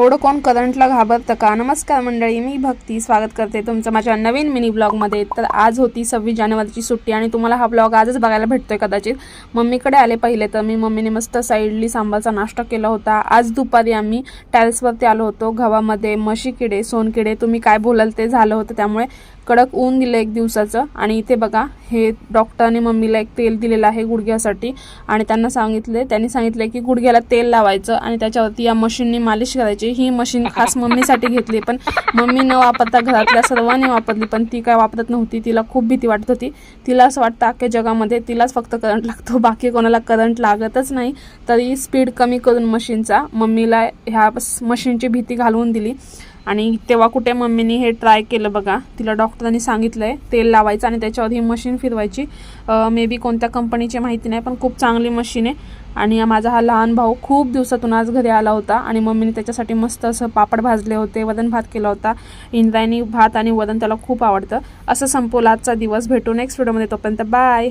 एवढं कोण करंटला घाबरतं का? नमस्कार मंडळी मी भक्ती. स्वागत करते तुमचं माझ्या नवीन मिनी ब्लॉगमध्ये. तर आज होती सव्वीस जानेवारीची सुट्टी आणि तुम्हाला हा ब्लॉग आजच बघायला भेटतोय कदाचित. मम्मीकडे आले पहिले तर मी मम्मीने मस्त साईडली सांबारचा नाश्ता केला होता. आज दुपारी आम्ही टॅरेसवरती आलो होतो गव्हामध्ये म्हशी किडे सोनकिडे तुम्ही काय बोलाल ते झालं होतं. त्यामुळे कडक ऊन दिलं एक दिवसाचं. आणि इथे बघा हे डॉक्टरने मम्मीला एक तेल दिलेलं आहे गुडघ्यासाठी. आणि त्यांना सांगितले त्यांनी सांगितले की गुडघ्याला तेल लावायचं आणि त्याच्यावरती या मशीननी मालिश करायची. ही मशीन खास मम्मीसाठी घेतली. पण मम्मी न वापरता घरातल्या सर्वांनी वापरली. पण ती काय वापरत नव्हती. तिला खूप भीती वाटत होती. तिला असं वाटतं अख्ख्या जगामध्ये तिलाच फक्त करंट लागतो. बाकी कोणाला करंट लागतच नाही. तरी स्पीड कमी करून मशीनचा मम्मीला ह्या मशीनची भीती घालवून दिली. आणि तेव्हा कुठे मम्मीने हे ट्राय केलं बघा. तिला डॉक्टरांनी सांगितलं आहे तेल लावायचं आणि त्याच्यावर ही मशीन फिरवायची. मे बी कोणत्या कंपनीची माहिती नाही पण खूप चांगली मशीन आहे. आणि माझा हा लहान भाऊ खूप दिवसातून आज घरी आला होता आणि मम्मीने त्याच्यासाठी मस्त असं पापड भाजले होते वदन भात केला होता. इंद्रायणी भात आणि वदन त्याला खूप आवडतं. असं संपवलं आजचा दिवस. भेटू नेक्स्ट व्हिडिओमध्ये तोपर्यंत बाय